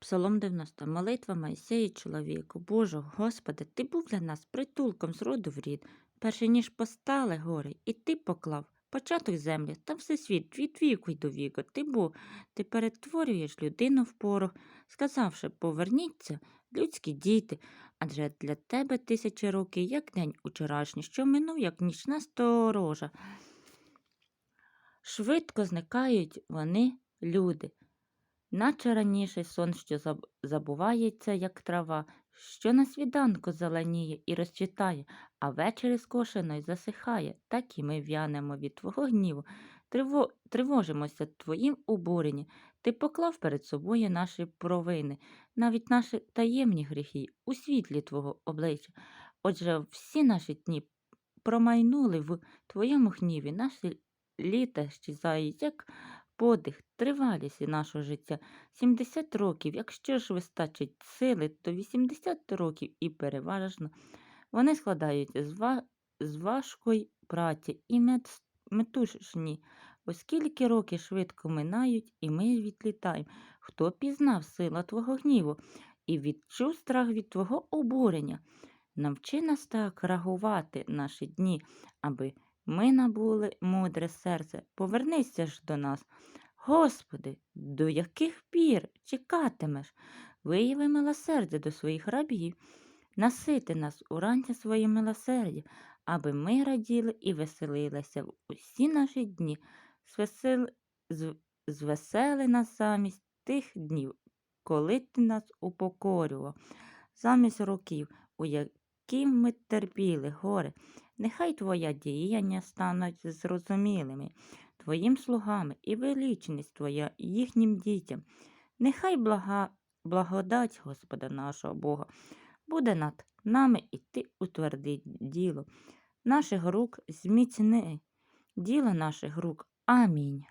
Псалом 90. Молитва Моїсея чоловіку. Божого, Господи, Ти був для нас притулком з роду в рід, перше ніж постали гори, і Ти поклав початок землі та всесвіт від віку й до віку. Ти був, ти перетворюєш людину в порох, сказавши, поверніться, людські діти, адже для тебе тисячі років, як день учорашній, що минув, як нічна сторожа. Швидко зникають вони, люди, наче раніше сон, що заб- забувається, як трава, що на свіданку зеленіє і розцвітає, а ввечері скошено й засихає, так і ми в'янемо від твого гніву, триво... тривожимося твоїм обуренні. Ти поклав перед собою наші провини, навіть наші таємні гріхи у світлі твого обличчя. Отже, всі наші дні промайнули в твоєму гніві, наші літа щезають, як подих, тривалість нашого життя. 70 років, якщо ж вистачить сили, то 80 років і переважно. Вони складаються з, ва... з важкої праці і мет... метушні. Оскільки роки швидко минають, і ми відлітаємо. Хто пізнав сила твого гніву і відчув страх від твого обурення? Навчи нас так реагувати наші дні, аби ми набули мудре серце. Повернися ж до нас. Господи, до яких пір чекатимеш? Вияви милосердя до своїх рабів, насити нас уранці своїм милосердя, аби ми раділи і веселилися в усі наші дні, Звесел... з- звесели нас замість тих днів, коли ти нас упокорював, замість років, у які ми терпіли горе. Нехай твоя діяння стануть зрозумілими твоїм слугами і величність твоя їхнім дітям. Нехай блага, благодать Господа нашого Бога буде над нами і ти утверди діло наших рук зміцни, діло наших рук. Амінь.